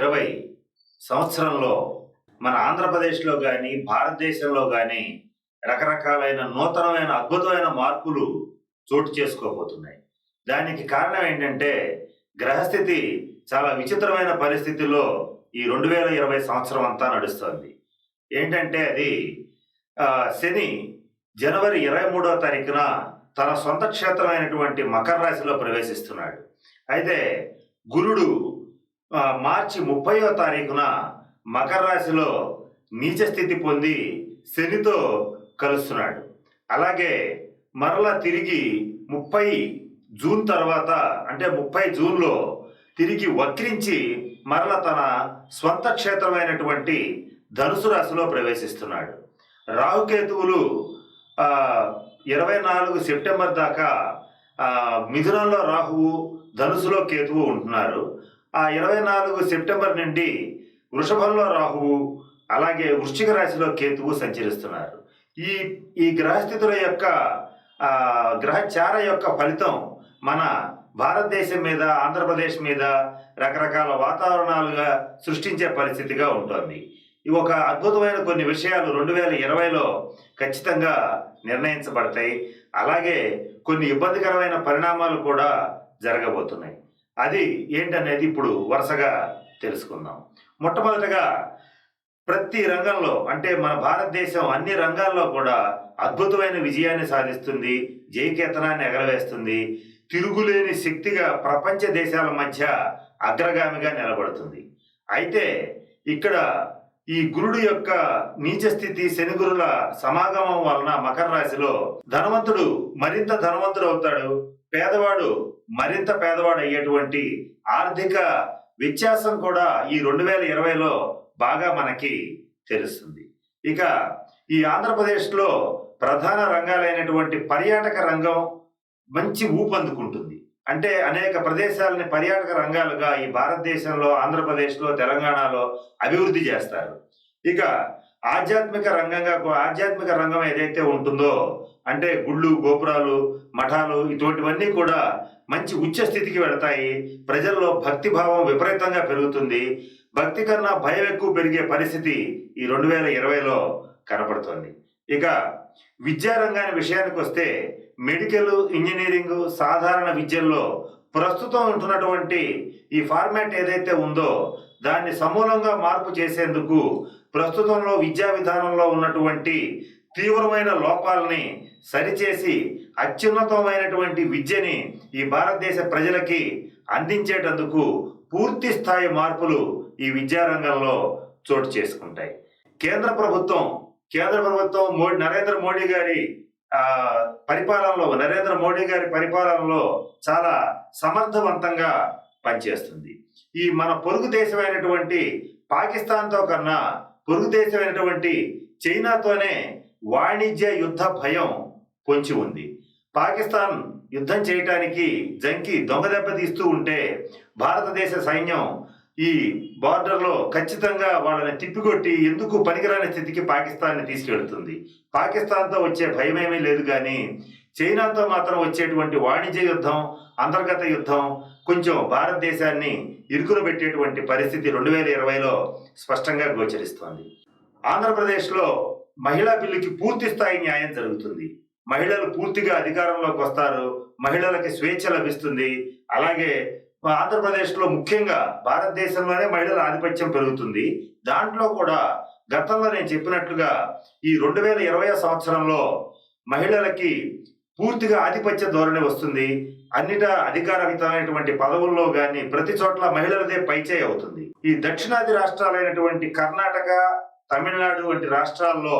ఇరవై సంవత్సరంలో మన ఆంధ్రప్రదేశ్లో కానీ భారతదేశంలో కానీ రకరకాలైన నూతనమైన అద్భుతమైన మార్పులు చోటు చేసుకోబోతున్నాయి. దానికి కారణం ఏంటంటే గ్రహస్థితి చాలా విచిత్రమైన పరిస్థితిలో ఈ రెండు వేల ఇరవై సంవత్సరం అంతా నడుస్తుంది. ఏంటంటే అది శని జనవరి ఇరవై మూడవ తారీఖున తన సొంత క్షేత్రమైనటువంటి మకర రాశిలో ప్రవేశిస్తున్నాడు. అయితే గురుడు మార్చి ముప్పయో తారీఖున మకర రాశిలో నీచ స్థితి పొంది శనితో కలుస్తున్నాడు. అలాగే మరలా తిరిగి ముప్పై జూన్ తర్వాత అంటే ముప్పై జూన్లో తిరిగి వక్రించి మరల తన స్వంత క్షేత్రమైనటువంటి ధనుసు రాశిలో ప్రవేశిస్తున్నాడు. రాహుకేతువులు ఇరవై నాలుగు సెప్టెంబర్ దాకా మిథునంలో రాహువు ధనుసులో కేతువు ఉంటున్నారు. ఆ ఇరవై నాలుగు సెప్టెంబర్ నుండి వృషభంలో రాహువు అలాగే వృశ్చిక రాశిలో కేతువు సంచరిస్తున్నారు. ఈ ఈ గ్రహస్థితుల యొక్క గ్రహచార యొక్క ఫలితం మన భారతదేశం మీద ఆంధ్రప్రదేశ్ మీద రకరకాల వాతావరణాలుగా సృష్టించే పరిస్థితిగా ఉంటుంది. ఇవి ఒక అద్భుతమైన కొన్ని విషయాలు రెండు వేల ఇరవైలో ఖచ్చితంగా నిర్ణయించబడతాయి. అలాగే కొన్ని ఇబ్బందికరమైన పరిణామాలు కూడా జరగబోతున్నాయి. అది ఏంటనేది ఇప్పుడు వరుసగా తెలుసుకుందాం. మొట్టమొదటగా ప్రతి రంగంలో అంటే మన భారతదేశం అన్ని రంగాల్లో కూడా అద్భుతమైన విజయాన్ని సాధిస్తుంది జయకేతనాన్ని ఎగరవేస్తుంది తిరుగులేని శక్తిగా ప్రపంచ దేశాల మధ్య అగ్రగామిగా నిలబడుతుంది. అయితే ఇక్కడ ఈ గురుడు యొక్క నీచ స్థితి శనిగురుల సమాగమం వలన మకర రాశిలో ధనవంతుడు మరింత ధనవంతుడు అవుతాడు. పేదవాడు మరింత పేదవాడు అయ్యేటువంటి ఆర్థిక వ్యత్యాసం కూడా ఈ రెండు వేల ఇరవైలో బాగా మనకి తెలుస్తుంది. ఇక ఈ ఆంధ్రప్రదేశ్లో ప్రధాన రంగాలైనటువంటి పర్యాటక రంగం మంచి ఊపందుకుంటుంది. అంటే అనేక ప్రదేశాలని పర్యాటక రంగాలుగా ఈ భారతదేశంలో ఆంధ్రప్రదేశ్లో తెలంగాణలో అభివృద్ధి చేస్తారు. ఇక ఆధ్యాత్మిక రంగంగా ఆధ్యాత్మిక రంగం ఏదైతే ఉంటుందో అంటే గుళ్ళు గోపురాలు మఠాలు ఇటువంటివన్నీ కూడా మంచి ఉచ్చ స్థితికి వెళతాయి. ప్రజల్లో భక్తి భావం విపరీతంగా పెరుగుతుంది. భక్తి కన్నా భయం ఎక్కువ పెరిగే పరిస్థితి ఈ రెండు వేల ఇరవైలో కనపడుతోంది. ఇక విద్యారంగాన్ని విషయానికి వస్తే మెడికల్ ఇంజనీరింగ్ సాధారణ విద్యల్లో ప్రస్తుతం ఉంటున్నటువంటి ఈ ఫార్మాట్ ఏదైతే ఉందో దాన్ని సమూలంగా మార్పు చేసేందుకు ప్రస్తుతంలో విద్యా విధానంలో ఉన్నటువంటి తీవ్రమైన లోపాలని సరిచేసి అత్యున్నతమైనటువంటి విద్యని ఈ భారతదేశ ప్రజలకి అందించేటందుకు పూర్తి స్థాయి మార్పులు ఈ విద్యారంగంలో చోటు చేసుకుంటాయి. కేంద్ర ప్రభుత్వం కేంద్ర ప్రభుత్వం మోడీ నరేంద్ర మోడీ గారి పరిపాలనలో నరేంద్ర మోడీ గారి పరిపాలనలో చాలా సమర్థవంతంగా పనిచేస్తుంది. ఈ మన పొరుగు దేశమైనటువంటి పాకిస్తాన్తో కన్నా పొరుగు దేశమైనటువంటి చైనాతోనే వాణిజ్య యుద్ధ భయం పొంచి ఉంది. పాకిస్తాన్ యుద్ధం చేయటానికి జంకి దొంగ దెబ్బ తీస్తూ ఉంటే భారతదేశ సైన్యం ఈ బార్డర్లో ఖచ్చితంగా వాళ్ళని తిప్పికొట్టి ఎందుకు పనికిరాని స్థితికి పాకిస్తాన్ని తీసుకెళ్తుంది. పాకిస్తాన్తో వచ్చే భయమేమీ లేదు కానీ చైనాతో మాత్రం వచ్చేటువంటి వాణిజ్య యుద్ధం అంతర్గత యుద్ధం కొంచెం భారతదేశాన్ని ఇరుకున పెట్టేటువంటి పరిస్థితి రెండు వేల ఇరవైలో స్పష్టంగా గోచరిస్తోంది. ఆంధ్రప్రదేశ్లో మహిళా బిల్లుకి పూర్తి స్థాయి న్యాయం జరుగుతుంది. మహిళలు పూర్తిగా అధికారంలోకి వస్తారు. మహిళలకి స్వేచ్ఛ లభిస్తుంది. అలాగే ఆంధ్రప్రదేశ్లో ముఖ్యంగా భారతదేశంలోనే మహిళల ఆధిపత్యం పెరుగుతుంది. దాంట్లో కూడా గతంలో నేను చెప్పినట్లుగా ఈ రెండు వేల ఇరవై సంవత్సరంలో మహిళలకి పూర్తిగా ఆధిపత్య ధోరణి వస్తుంది. అన్నిట అధికారహితమైనటువంటి పదవుల్లో కానీ ప్రతి చోట్ల మహిళలదే పైచేయి అవుతుంది. ఈ దక్షిణాది రాష్ట్రాలైనటువంటి కర్ణాటక తమిళనాడు వంటి రాష్ట్రాల్లో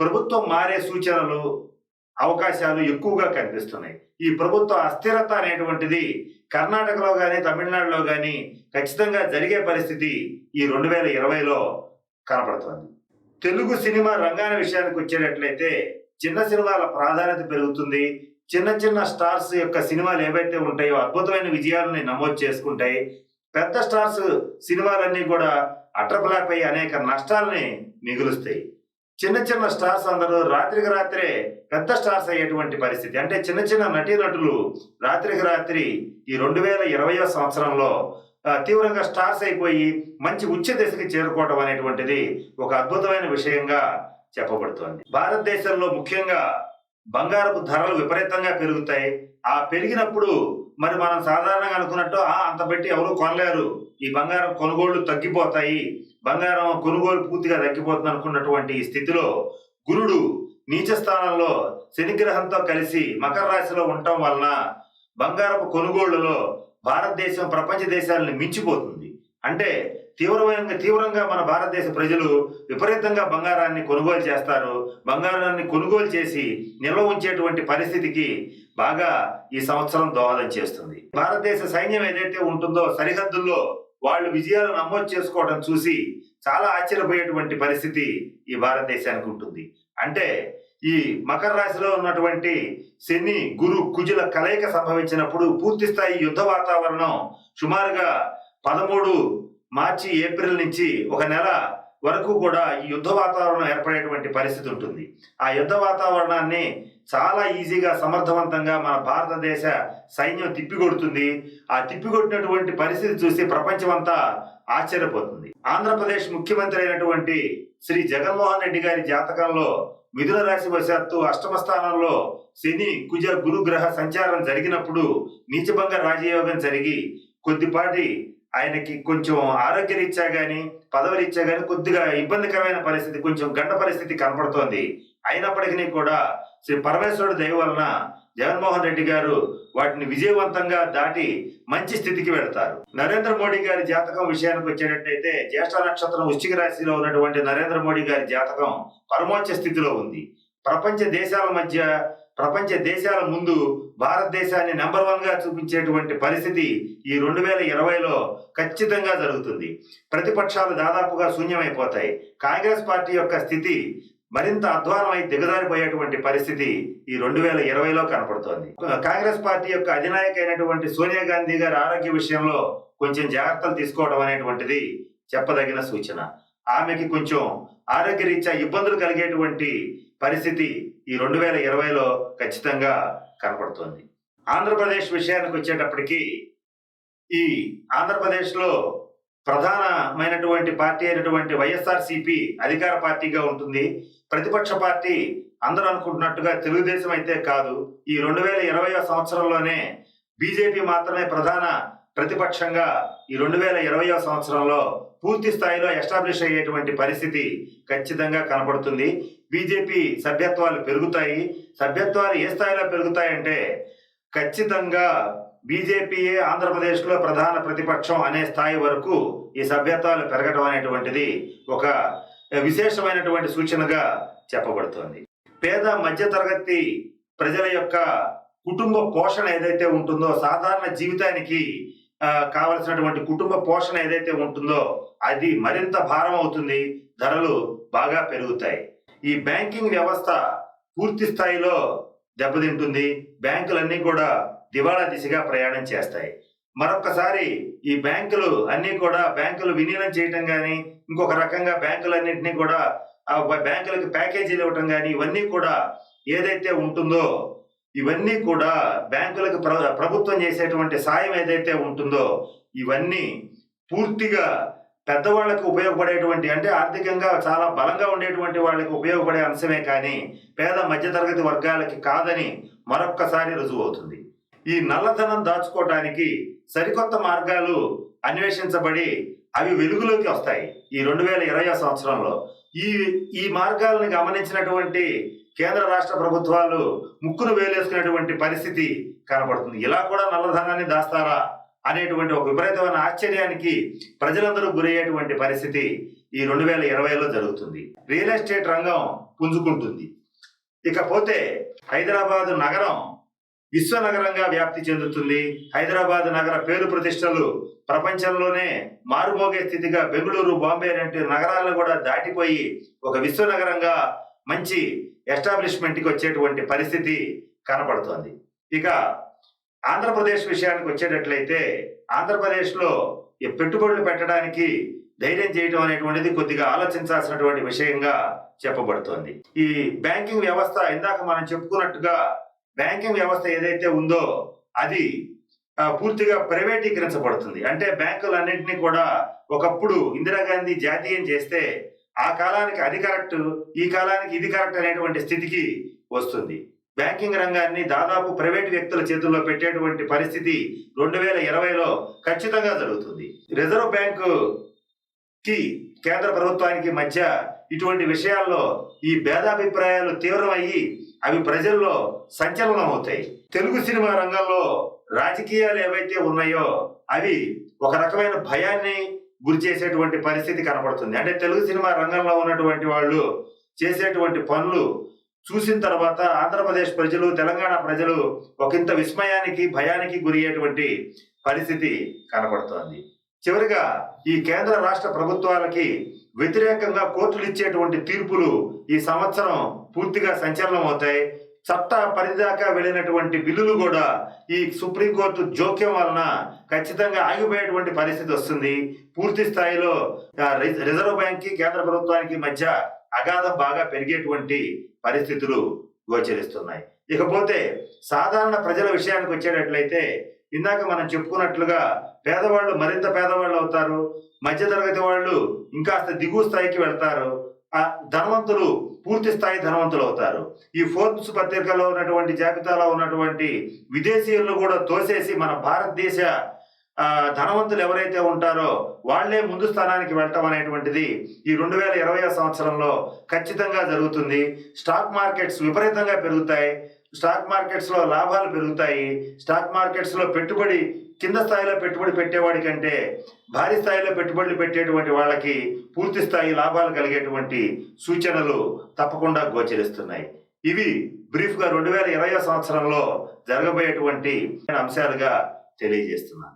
ప్రభుత్వం మారే సూచనలు అవకాశాలు ఎక్కువగా కనిపిస్తున్నాయి. ఈ ప్రభుత్వ అస్థిరత అనేటువంటిది కర్ణాటకలో కానీ తమిళనాడులో కానీ ఖచ్చితంగా జరిగే పరిస్థితి ఈ రెండు వేల ఇరవైలో కనపడుతోంది. తెలుగు సినిమా రంగాన విషయానికి వచ్చేటట్లయితే చిన్న సినిమాల ప్రాధాన్యత పెరుగుతుంది. చిన్న చిన్న స్టార్స్ యొక్క సినిమాలు ఏవైతే ఉంటాయో అద్భుతమైన విజయాలని నమోదు చేసుకుంటాయి పెద్ద స్టార్స్ సినిమాలన్నీ కూడా అట్రపులాపై అనేక నష్టాలని మిగులుస్తాయి. చిన్న చిన్న స్టార్స్ అందరూ రాత్రికి రాత్రే పెద్ద స్టార్స్ అయ్యేటువంటి పరిస్థితి. అంటే చిన్న చిన్న నటీనటులు రాత్రికి రాత్రి ఈ రెండు వేల ఇరవయో సంవత్సరంలో తీవ్రంగా స్టార్స్ అయిపోయి మంచి ఉచ్చ దశకి చేరుకోవడం అనేటువంటిది ఒక అద్భుతమైన విషయంగా చెప్పబడుతోంది. భారతదేశంలో ముఖ్యంగా బంగారపు ధరలు విపరీతంగా పెరుగుతాయి. ఆ పెరిగినప్పుడు మరి మనం సాధారణంగా అనుకున్నట్టు ఆ అంత పెట్టి ఎవరు కొనలేరు. ఈ బంగారం కొనుగోళ్ళు తగ్గిపోతాయి. బంగారం కొనుగోలు పూర్తిగా తగ్గిపోతుంది అనుకున్నటువంటి ఈ స్థితిలో గురుడు నీచ స్థానంలో శనిగ్రహంతో కలిసి మకర రాశిలో ఉండటం వలన బంగారపు కొనుగోళ్ళలో భారతదేశం ప్రపంచ దేశాలను మించిపోతుంది. అంటే తీవ్రమైన తీవ్రంగా మన భారతదేశ ప్రజలు విపరీతంగా బంగారాన్ని కొనుగోలు చేస్తారు. బంగారాన్ని కొనుగోలు చేసి నిల్వ ఉంచేటువంటి పరిస్థితికి బాగా ఈ సంవత్సరం దోహదం చేస్తుంది. భారతదేశ సైన్యం ఏదైతే ఉంటుందో సరిహద్దుల్లో వాళ్ళు విజయాలు నమోదు చేసుకోవడం చూసి చాలా ఆశ్చర్యపోయేటువంటి పరిస్థితి ఈ భారతదేశానికి ఉంటుంది. అంటే ఈ మకర రాశిలో ఉన్నటువంటి శని గురు కుజుల కలయిక సంభవించినప్పుడు పూర్తి స్థాయి యుద్ధ వాతావరణం సుమారుగా పదమూడు మార్చి ఏప్రిల్ నుంచి ఒక నెల వరకు కూడా ఈ యుద్ధ వాతావరణం ఏర్పడేటువంటి పరిస్థితి ఉంటుంది. ఆ యుద్ధ వాతావరణాన్ని చాలా ఈజీగా సమర్థవంతంగా మన భారతదేశ సైన్యం తిప్పికొడుతుంది. ఆ తిప్పికొట్టినటువంటి పరిస్థితి చూసి ప్రపంచమంతా ఆశ్చర్యపోతుంది. ఆంధ్రప్రదేశ్ ముఖ్యమంత్రి అయినటువంటి శ్రీ జగన్మోహన్ రెడ్డి గారి జాతకంలో మిథున రాశి వశాత్తు అష్టమ స్థానంలో శని కుజ గురుగ్రహ సంచారం జరిగినప్పుడు నీచభంగ రాజయోగం జరిగి కొద్దిపాటి ఆయనకి కొంచెం ఆరోగ్యరీత్యా గాని పదవరీత్యా కానీ కొద్దిగా ఇబ్బందికరమైన పరిస్థితి కొంచెం గంట పరిస్థితి కనపడుతోంది. అయినప్పటికీ కూడా శ్రీ పరమేశ్వరుడు దయ వలన జగన్మోహన్ రెడ్డి గారు వాటిని విజయవంతంగా దాటి మంచి స్థితికి వెళ్తారు. నరేంద్ర మోడీ గారి జాతకం విషయానికి వచ్చేటట్టయితే జ్యేష్ఠ నక్షత్రం వృశ్చిక రాశిలో ఉన్నటువంటి నరేంద్ర మోడీ గారి జాతకం పరమోచ్చ స్థితిలో ఉంది. ప్రపంచ దేశాల మధ్య ప్రపంచ దేశాల ముందు భారతదేశాన్ని నెంబర్ వన్గా చూపించేటువంటి పరిస్థితి ఈ రెండు వేల ఇరవైలో ఖచ్చితంగా జరుగుతుంది. ప్రతిపక్షాలు దాదాపుగా శూన్యమైపోతాయి. కాంగ్రెస్ పార్టీ యొక్క స్థితి మరింత అధ్వానమై దిగజారిపోయేటువంటి పరిస్థితి ఈ రెండు వేల ఇరవైలో కనపడుతోంది. కాంగ్రెస్ పార్టీ యొక్క అధినాయక అయినటువంటి సోనియా గాంధీ గారి ఆరోగ్య విషయంలో కొంచెం జాగ్రత్తలు తీసుకోవడం అనేటువంటిది చెప్పదగిన సూచన. ఆమెకి కొంచెం ఆరోగ్యరీత్యా ఇబ్బందులు కలిగేటువంటి పరిస్థితి ఈ రెండు వేల ఇరవైలో ఖచ్చితంగా కనపడుతోంది. ఆంధ్రప్రదేశ్ విషయానికి వచ్చేటప్పటికీ ఈ ఆంధ్రప్రదేశ్లో ప్రధానమైనటువంటి పార్టీ అయినటువంటి వైఎస్ఆర్సిపి అధికార పార్టీగా ఉంటుంది. ప్రతిపక్ష పార్టీ అందరూ అనుకుంటున్నట్టుగా తెలుగుదేశం అయితే కాదు. ఈ రెండు వేల ఇరవై సంవత్సరంలోనే బీజేపీ మాత్రమే ప్రధాన ప్రతిపక్షంగా ఈ రెండు వేల ఇరవై సంవత్సరంలో పూర్తి స్థాయిలో ఎస్టాబ్లిష్ అయ్యేటువంటి పరిస్థితి ఖచ్చితంగా కనపడుతుంది. బీజేపీ సభ్యత్వాలు పెరుగుతాయి. సభ్యత్వాలు ఏ స్థాయిలో పెరుగుతాయంటే ఖచ్చితంగా బీజేపీయే ఆంధ్రప్రదేశ్లో ప్రధాన ప్రతిపక్షం అనే స్థాయి వరకు ఈ సభ్యత్వాలు పెరగడం అనేటువంటిది ఒక విశేషమైనటువంటి సూచనగా చెప్పబడుతోంది. పేద మధ్యతరగతి ప్రజల యొక్క కుటుంబ పోషణ ఏదైతే ఉంటుందో సాధారణ జీవితానికి కావలసినటువంటి కుటుంబ పోషణ ఏదైతే ఉంటుందో అది మరింత భారం అవుతుంది ధరలు బాగా పెరుగుతాయి. ఈ బ్యాంకింగ్ వ్యవస్థ పూర్తి స్థాయిలో దెబ్బతింటుంది. బ్యాంకులన్నీ కూడా దివాళా దిశగా ప్రయాణం చేస్తాయి. మరొకసారి ఈ బ్యాంకులు అన్ని కూడా బ్యాంకులు విలీనం చేయటం కానీ ఇంకొక రకంగా బ్యాంకులన్నింటినీ కూడా ఆ బ్యాంకులకు ప్యాకేజీలు ఇవ్వటం కానీ ఇవన్నీ కూడా ఏదైతే ఉంటుందో ఇవన్నీ కూడా బ్యాంకులకు ప్ర- ప్రభుత్వం చేసేటువంటి సాయం ఏదైతే ఉంటుందో ఇవన్నీ పూర్తిగా పెద్దవాళ్ళకి ఉపయోగపడేటువంటి అంటే ఆర్థికంగా చాలా బలంగా ఉండేటువంటి వాళ్ళకి ఉపయోగపడే అంశమే కానీ పేద మధ్యతరగతి వర్గాలకి కాదని మరొక్కసారి రుజువు అవుతుంది. ఈ నల్లధనం దాచుకోవడానికి సరికొత్త మార్గాలు అన్వేషించబడి అవి వెలుగులోకి వస్తాయి. ఈ రెండు వేల ఇరవై సంవత్సరంలో ఈ ఈ మార్గాలను గమనించినటువంటి కేంద్ర రాష్ట్ర ప్రభుత్వాలు ముక్కును వేలేసుకునేటువంటి పరిస్థితి కనబడుతుంది. ఇలా కూడా నల్లధనాన్ని దాస్తారా? అనేటువంటి ఒక విపరీతమైన ఆశ్చర్యానికి ప్రజలందరూ గురయ్యేటువంటి పరిస్థితి ఈ రెండు వేల ఇరవైలో జరుగుతుంది. రియల్ ఎస్టేట్ రంగం పుంజుకుంటుంది. ఇకపోతే హైదరాబాద్ నగరం విశ్వనగరంగా వ్యాప్తి చెందుతుంది. హైదరాబాద్ నగర పేరు ప్రతిష్టలు ప్రపంచంలోనే మారుమోగే స్థితిగా బెంగళూరు బాంబే లాంటి నగరాలను కూడా దాటిపోయి ఒక విశ్వనగరంగా మంచి ఎస్టాబ్లిష్మెంట్కి వచ్చేటువంటి పరిస్థితి కనపడుతోంది. ఇక ఆంధ్రప్రదేశ్ విషయానికి వచ్చేటట్లయితే ఆంధ్రప్రదేశ్లో ఈ పెట్టుబడులు పెట్టడానికి ధైర్యం చేయడం అనేటువంటిది కొద్దిగా ఆలోచించాల్సినటువంటి విషయంగా చెప్పబడుతోంది. ఈ బ్యాంకింగ్ వ్యవస్థ ఇందాక మనం చెప్పుకున్నట్టుగా బ్యాంకింగ్ వ్యవస్థ ఏదైతే ఉందో అది పూర్తిగా ప్రైవేటీకరించబడుతుంది. అంటే బ్యాంకులన్నింటినీ కూడా ఒకప్పుడు ఇందిరాగాంధీ జాతీయం చేస్తే ఆ కాలానికి అది కరెక్ట్ ఈ కాలానికి ఇది కరెక్ట్ అనేటువంటి స్థితికి వస్తుంది. బ్యాంకింగ్ రంగాన్ని దాదాపు ప్రైవేట్ వ్యక్తుల చేతుల్లో పెట్టేటువంటి పరిస్థితి రెండు వేల ఇరవైలో ఖచ్చితంగా జరుగుతుంది. రిజర్వ్ బ్యాంకు కి కేంద్ర ప్రభుత్వానికి మధ్య ఇటువంటి విషయాల్లో ఈ భేదాభిప్రాయాలు తీవ్రమయ్యి అవి ప్రజల్లో సంచలనం అవుతాయి తెలుగు సినిమా రంగంలో రాజకీయాలు ఏవైతే ఉన్నాయో అవి ఒక రకమైన భయాన్ని గురి చేసేటువంటి పరిస్థితి కనపడుతుంది. అంటే తెలుగు సినిమా రంగంలో ఉన్నటువంటి వాళ్ళు చేసేటువంటి పనులు చూసిన తర్వాత ఆంధ్రప్రదేశ్ ప్రజలు తెలంగాణ ప్రజలు ఒకంత విస్మయానికి భయానికి గురి అయ్యేటువంటి పరిస్థితి కనపడుతోంది. చివరిగా ఈ కేంద్ర రాష్ట్ర ప్రభుత్వాలకి వ్యతిరేకంగా కోర్టులు ఇచ్చేటువంటి తీర్పులు ఈ సంవత్సరం పూర్తిగా సంచలనం అవుతాయి. చట్ట పరిదాకా వెళ్ళినటువంటి బిల్లులు కూడా ఈ సుప్రీంకోర్టు జోక్యం వలన ఖచ్చితంగా ఆగిపోయేటువంటి పరిస్థితి వస్తుంది. పూర్తి స్థాయిలో రిజర్వ్ బ్యాంక్కి కేంద్ర ప్రభుత్వానికి మధ్య అగాధం బాగా పెరిగేటువంటి పరిస్థితులు గోచరిస్తున్నాయి. ఇకపోతే సాధారణ ప్రజల విషయానికి వచ్చేటట్లయితే ఇందాక మనం చెప్పుకున్నట్లుగా పేదవాళ్ళు మరింత పేదవాళ్ళు అవుతారు మధ్యతరగతి వాళ్ళు ఇంకాస్త దిగువ స్థాయికి వెళ్తారు ఆ ధనవంతులు పూర్తి స్థాయి ధనవంతులు అవుతారు. ఈ ఫోర్బ్స్ పత్రికలో ఉన్నటువంటి జాబితాలో ఉన్నటువంటి విదేశీయులను కూడా తోసేసి మన భారతదేశ ధనవంతులు ఎవరైతే ఉంటారో వాళ్ళే ముందు స్థానానికి వెళ్ళటం అనేటువంటిది ఈ రెండు వేల ఇరవై సంవత్సరంలో ఖచ్చితంగా జరుగుతుంది. స్టాక్ మార్కెట్స్ విపరీతంగా పెరుగుతాయి. స్టాక్ మార్కెట్స్లో లాభాలు పెరుగుతాయి. స్టాక్ మార్కెట్స్లో పెట్టుబడి కింద స్థాయిలో పెట్టుబడి పెట్టేవాడి కంటే భారీ స్థాయిలో పెట్టుబడులు పెట్టేటువంటి వాళ్ళకి పూర్తి స్థాయి లాభాలు కలిగేటువంటి సూచనలు తప్పకుండా గోచరిస్తున్నాయి. ఇవి బ్రీఫ్గా రెండు వేల ఇరవై సంవత్సరంలో జరగబోయేటువంటి అంశాలుగా తెలియజేస్తున్నాను.